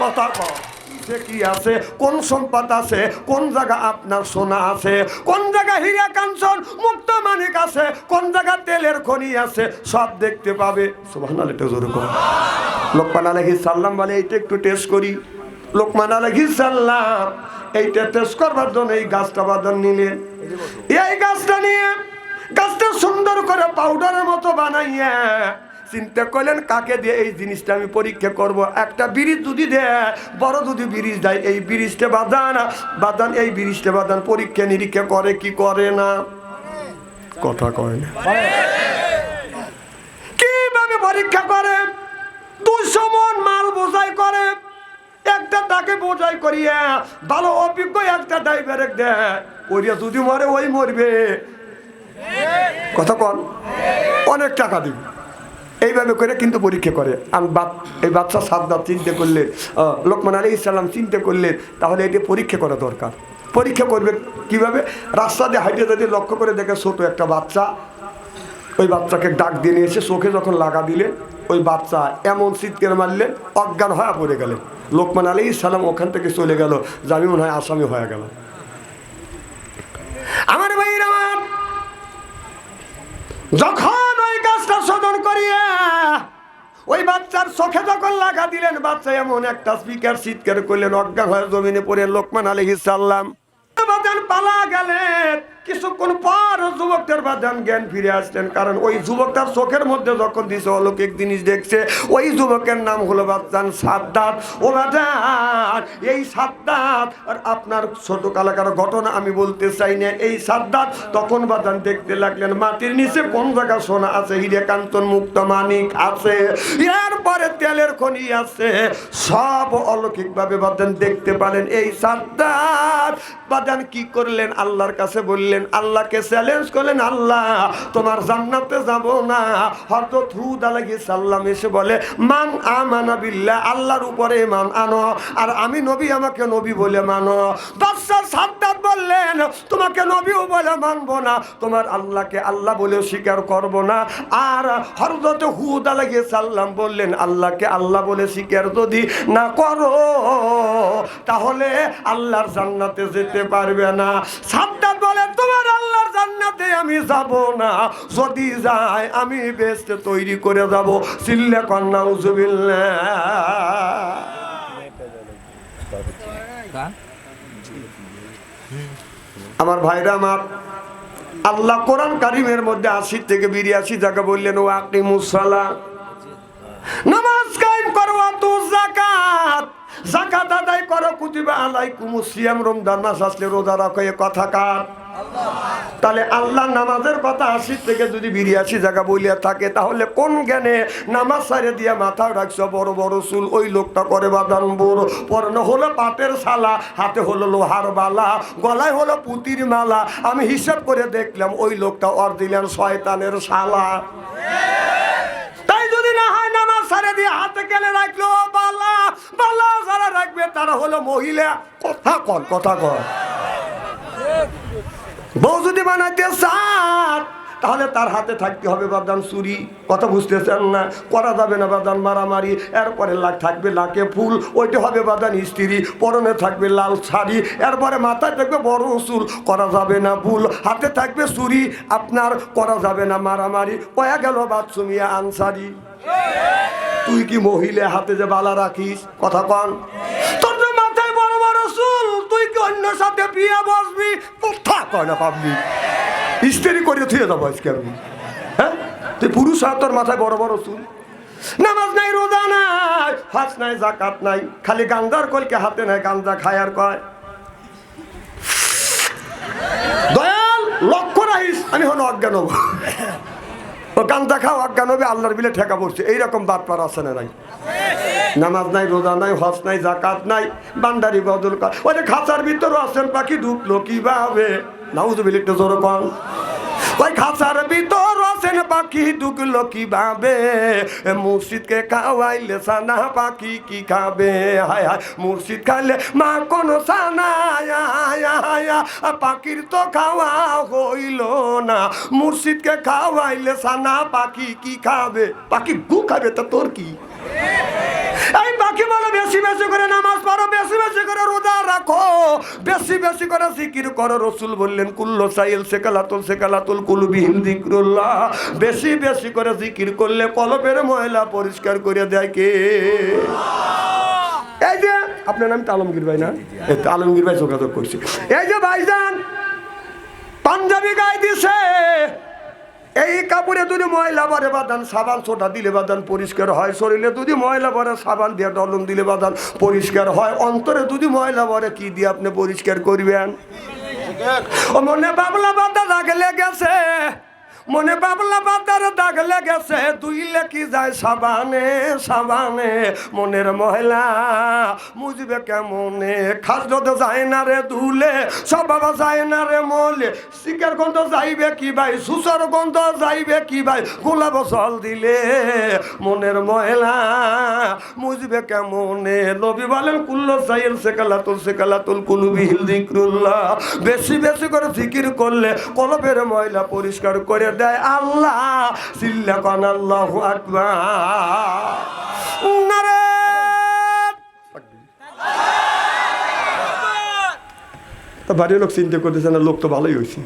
কথা কিসে কি আছে? কোন সম্পদ আছে? কোন জায়গা আপনার সোনা আছে? কোন জায়গা হীরা কাঞ্চন মুক্ত মানিক আছে? কোন জায়গা তেলের খনি আছে? সব দেখতে পাবে। সুবহানাল্লাহ, একটু জোরে কর লোকমান আলাইহিস সালাম বলে, এইটা একটু টেস্ট করি। লোকমান আলাইহিস সালাম, এইটা টেস্ট করবার জন্য এই গাছটা বাদন নিলেন এই গাছটা নিয়ে গাছটা সুন্দর করে পাউডারের মতো বানাইয়া চিন্তা করলেন, কাকে দিয়ে এই জিনিসটা আমি পরীক্ষা করব? একটা ব্রিজ যদি দেয়, বড় যদি ব্রিজ দেয়, এই ব্রিজটা বাদান বাদান এই ব্রিজটা বাদান পরীক্ষা নিরীক্ষা করে, কি করে না? কথা কয় না। কীভাবে পরীক্ষা করে? দুশো মন মাল বোঝাই করে, একটা তাকে বোঝাই করিয়া, ভালো অভিজ্ঞ একটা ড্রাইভার দেয় করিয়া যদি মরে ওই মরবে। কথা কন, অনেক টাকা দিবে। এইভাবে করে কিন্তু পরীক্ষা করে। আর এই বাচ্চা সাদ্দাত চিন্তা করলে লোকমান আলী ইসলাম চিন্তা করলে, তাহলে এটি পরীক্ষা করা দরকার। পরীক্ষা করবে কীভাবে? রাস্তা দিয়ে হাইটে যদি লক্ষ্য করে দেখে ছোট একটা বাচ্চা, ওই বাচ্চাকে ডাক দিয়ে নিয়ে এসে চোখে যখন লাগা দিলেন ওই বাচ্চা এমন চিৎকার মারলেন অজ্ঞান হয়ে পড়ে গেলেন লোকমান আলী ইসলাম ওখান থেকে চলে গেল যে মনে হয় আসামি হয়ে গেল। আমার ভাইয়ের আমার, যখন ওই বাচ্চার চোখে যখন লাগা দিলেন, বাচ্চা এমন একটা স্পিকার চিৎকার করলেন, অজ্ঞান হয়ে জমিনে পড়ে লোকমান আলী সাল্লাম পালা গেলেন। কিছুক্ষণ পর যুবকদের বাদান জ্ঞান ফিরে আসলেন, কারণ ওই যুবকটার চোখের মধ্যে যখন দিছে অলৌকিক জিনিস দেখছে, ওই যুবকের নাম হলো বাচ্চান সাদ্দাত। ও বাজার এই সাদ্দাত, আর আপনার ছোট কালাকার ঘটনা আমি বলতে চাই না, এই সাদ্দাত তখন বাদান দেখতে লাগলেন, মাটির নিচে কোন জায়গা সোনা আছে? হিরে কান্তন মুক্ত মানিক আছে। এরপরে তেলের খনি আছে। সব অলৌকিক ভাবে বাদান দেখতে পারেন এই সাদ্দাত, বাদান কি করলেন? আল্লাহর কাছে বললেন আল্লাহকে চ্যালেঞ্জ করলেন, আল্লাহ, তোমার জান্নাতে যাব না। হয়তো থুদ আলাহি সাল্লাম এসে বলে, মান আমানা বিল্লাহ আল্লাহর উপরে মান আনো। আর আমি নবী, আমাকে নবী বলে মানো। দশার সাদ্দাত বললেন, তোমাকে নবীও বলে মানবো না। তোমার আল্লাহকে আল্লাহ বলে স্বীকার করব না। আর হরদত হুদ আলাহি সাল্লাম বললেন, আল্লাহকে আল্লাহ বলে স্বীকার যদি না করো, তাহলে আল্লাহর জান্নাতে যেতে পারবে না। সাদ্দাত বলে তোমার আল্লাহর জান্নাতে আমি যাব না। যদি যাই আমি বেস্ট তৈরি করে যাব। সিল্লে কন্যা উজুবিল্লা আমার ভাইরা আমার, আল্লাহ কোরআন কারিমের মধ্যে আশি থেকে বিরিয়াশি জায়গা বললেন, ও আকিমুসালা নামাজ কায়েম করো তু জাকাত জাকাত আদায় করো, কুতিবা আলাইকুম সিয়াম। রমজান মাস আসলে রোজা রাখো কথা কার? তাহলে আল্লাহ নামাজের কথা আশি থেকে যদি বিরিয়াশি জায়গা বলিয়া থাকে, তাহলে কোন জ্ঞানে নামাজ সারে দিয়া মাথা রাখছো? বড় বড় চুল, ওই লোকটা করে বাদান বোর পরনে হলো পাটের শালা, হাতে হলো লোহার বালা, গলায় হলো পুতির মালা। আমি হিসাব করে দেখলাম ওই লোকটা অরিজিনাল শয়তানের শালা। তাই যদি না হয় নামাজ সারে দিয়ে হাতে গেলে রাখল? বালা বালা যারা রাখবে তারা হলো মহিলা। কথা কন কথা কন। বউ যদি বানাইতে চান তাহলে তার হাতে থাকতে হবে বাদান চুরি। কথা বুঝতেছেন না? করা যাবে না বাদান মারামারি। এরপরে লাখ থাকবে লাকে ফুল, ওইটা হবে বাদান স্ত্রী পরনে থাকবে লাল শাড়ি, এরপরে মাথায় থাকবে বড় চুল। করা যাবে না ফুল হাতে থাকবে চুরি। আপনার করা যাবে না মারামারি। কয়া গেল বাথরুমিয়া আনসারি? তুই কি মহিলা, হাতে যে বালা রাখিস? কথা কন। তোর তো মাথায় বড় বড় চুল অন্য সাথে বিয়ে বসবি কথা না ইস্তেরি করে থুয়ে যাব আজকে আমি। হ্যাঁ? তুই পুরুষ তোর মাথায় বড় বড় নামাজ নাই, রোজা নাই, হাজ নাই জাকাত নাই, খালি গান্দার কলকে হাতে নাই গান্দা খায় আর কয়। দয়াল, লক্ষ্য রাখিস, আমি হলো অজ্ঞান হব। ও গান্দা খাও, অজ্ঞান হবে, আল্লাহর বিলে ঠেকা পড়ছে। এইরকম বাদ পার আছে না নাই? নামাজ নাই, রোজা নাই, হজ নাই জাকাত নাই, বান্দারি বদল কর। ওই যে খাঁচার ভিতরে আছেন পাখি ঢুকলো কীভাবে? নাউজ বিলি একটু জোর কম ওই খাঁচার ভিতর আছেন পাখি ঢুকলো কীভাবে? মুর্শিদকে খাওয়াইলে সানা পাখি কি খাবে? হায় হায়, মুর্শিদ খাইলে মা কোন সানা পাখির তো খাওয়া হইল না। মুর্শিদকে খাওয়াইলে সানা পাখি কি খাবে? পাখি গু খাবে, তা তোর কি? বেশি বেশি করে নামাজ পড়ো, বেশি বেশি করে রোজা রাখো। বেশি বেশি করে জিকির করো, রসুল বললেন, কুল্লো সাইল সেকালাতুল সেকালাতুল কুলবিহীন জিক্রুল্লাহ বেশি বেশি করে জিকির করলে কলবের ময়লা পরিষ্কার করে দেয় কে? এই যে, আপনার নাম তো আলমগীর ভাই না? আলমগীর ভাই যোগাযোগ করছি। এই যে ভাইজান, পাঞ্জাবি গায়ে দিছে। এই কাপড়ে যদি ময়লা বারে বাদান সাবান সোটা দিলে বাদান পরিষ্কার হয়। শরীরে যদি ময়লা বারে সাবান দিয়ে ডলম দিলে বাদান পরিষ্কার হয়। অন্তরে যদি ময়লা বারে কি দিয়ে আপনি পরিষ্কার করবেন? মনে বাবলা বাদা লাগলে লেগেছে মনে বাবলা বাদার দাগ লেগেছে দুইলে কি যায় সাবানে সাবানে। মনের মহিলা মুজবে কেমনে? খাস যদি যায় না রে দুলে সব যায় না রে মলে। শিকার গন্ধ যাইবে কি ভাই? সুসর গন্ধ যাইবে কি ভাই? গোলাপ জল দিলে মনের মহিলা মুজবে কেমনে? নবী বলেন, কুল্লো সাইল সেকালাতুল সেকালাতুল কুলুবিহিল যিকরুল্লাহ। বেশি বেশি করে জিকির করলে কলবের ময়লা পরিষ্কার করে দেয় আল্লাহ। কান আল্লাহু আকবার। তা বাড়ির লোক চিন্তা করতেছে না লোক তো ভালোই হয়েছে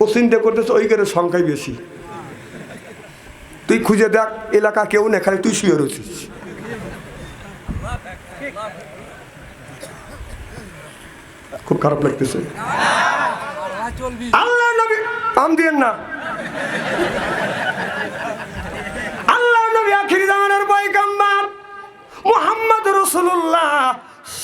ও চিন্তা করতেছে ওই করে সংখ্যাই বেশি। তুই খুঁজে দেখ এলাকা কেউ না খালি তুই শুয়ে রয়েছিস। খুব খারাপ লাগতেছে। আল্লাহ নবী আম না। আল্লাহ নবী আখির জামানের পয়গাম্বার মোহাম্মদ রাসূলুল্লাহ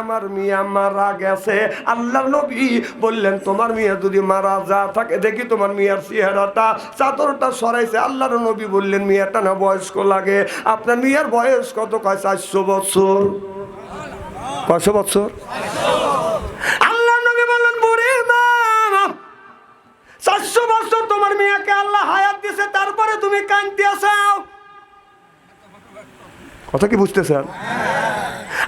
আমার মিয়া মারা গেছে। আল্লাহ নবী বললেন, তোমার মিয়া যদি মারা যা থাকে, দেখি তোমার মিয়ার চেহারাটা। চাদরটা সরাইছে, আল্লাহর নবী বললেন, মিয়াটা না বয়স্ক লাগে। আপনার মিয়ার বয়স কত? কয়, চারশো বছর। কয়শো বছর? আল্লাহ নবী বললেন, বুড়ি চারশো বছর তোমার মেয়েকে আল্লাহ হায়াত দিছে, তারপরে তুমি কানতে আসাও কথা কি বুঝতেছেন?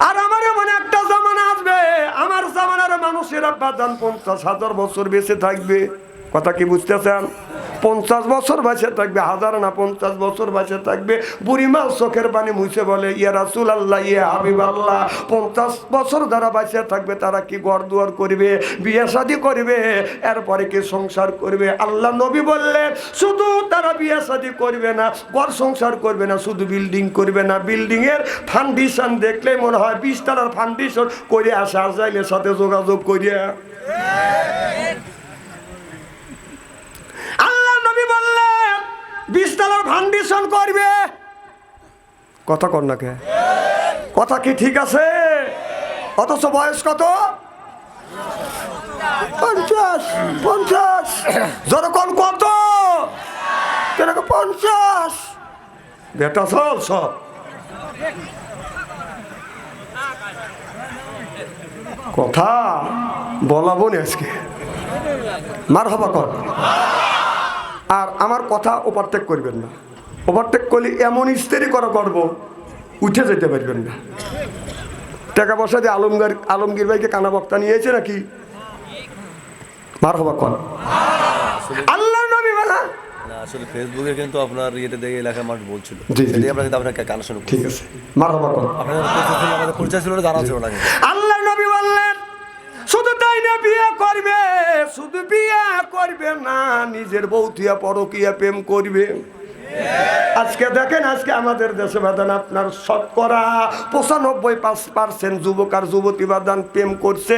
আর আমার এমন একটা জামানা আসবে, আমার জামানার মানুষেরা বাদান পঞ্চাশ হাজার বছর বেঁচে থাকবে। কথা কি বুঝতেছেন? পঞ্চাশ বছর বাঁচে থাকবে, হাজার না পঞ্চাশ বছর বাঁচে থাকবে। বুড়িমাল চোখের পানি মুছে বলে, ইয়া রাসুল আল্লাহ ইয়া হাবিব আল্লাহ পঞ্চাশ বছর যারা বাঁচে থাকবে, তারা কি ঘর দুয়ার করবে, বিয়ে শাদি করবে, এরপরে কি সংসার করবে? আল্লাহ নবী বললেন, শুধু তারা বিয়ে শাদি করবে না, ঘর সংসার করবে না, শুধু বিল্ডিং করবে না। বিল্ডিং এর ফাউন্ডেশন দেখলে মনে হয় বিশ তালার ফাউন্ডেশন করে আসে আসাইলের সাথে যোগাযোগ করিয়া আল্লাহ নবী বললেন বিশতলার ফাউন্ডেশন করবে। কথা কর না কে? কথা কি ঠিক আছে? অথচ বয়স কত? পঞ্চাশ পঞ্চাশ। যখন কত? কেরকম পঞ্চাশ। বেটা সব সব। কথা বলাবো আজকে। মার হবা কর। আর আমার কথা ওভারটেক করবেন না। ওভারটেক করলে এমন ইস্তেরি করা করব উঠে যেতে পারবেন না। টাকা পয়সা দিয়ে আলমগীর আলমগীর ভাইকে কানা বক্তা নিয়েছে নাকি? মার হবা কর আল্লাহ নবী বলা। আসলে ফেসবুকে কিন্তু আপনার ইয়েতে দেখে এলাকার মানুষ বলছিল। সেটাই আমরা কিন্তু আপনাকে কানেকশন ঠিক আছে। মার হবা কর আপনাদের পরিচয় ছিল জানা ছিল না আল্লাহ শুধু তাই না বিয়ে করবে শুধু বিয়ে করবে না নিজের বৌতিয়া পরকিয়া প্রেম করবে। আজকে দেখেন, আজকে আমাদের দেশে বাদান আপনার শতকরা পঁচানব্বই পাঁচ পার্সেন্ট যুবক আর যুবতী বাদান প্রেম করছে।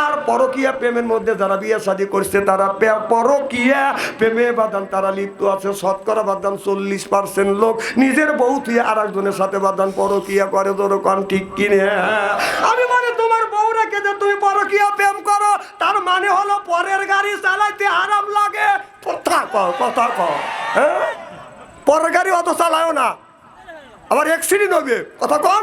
আর পরকিয়া প্রেমের মধ্যে যারা বিয়ে শাদী করছে, তারা পরকিয়া প্রেমে বাদান, তারা লিপ্ত আছে। শতকরা বাদান চল্লিশ পার্সেন্ট লোক নিজের বউথিয়া আর একজনের সাথে বাদান পরকিয়া করে। যেরকম ঠিক কিনে? আমি মানে তোমার বউ রেখে যে তুমি পরকিয়া প্রেম করো। তার মানে হলো পরের গাড়ি চালাইতে আরাম লাগে। কথা কর কথা কর হ্যাঁ? পরের গাড়ি অত চালায়ও না। আবার অ্যাক্সিডেন্ট হবে। কথা কন।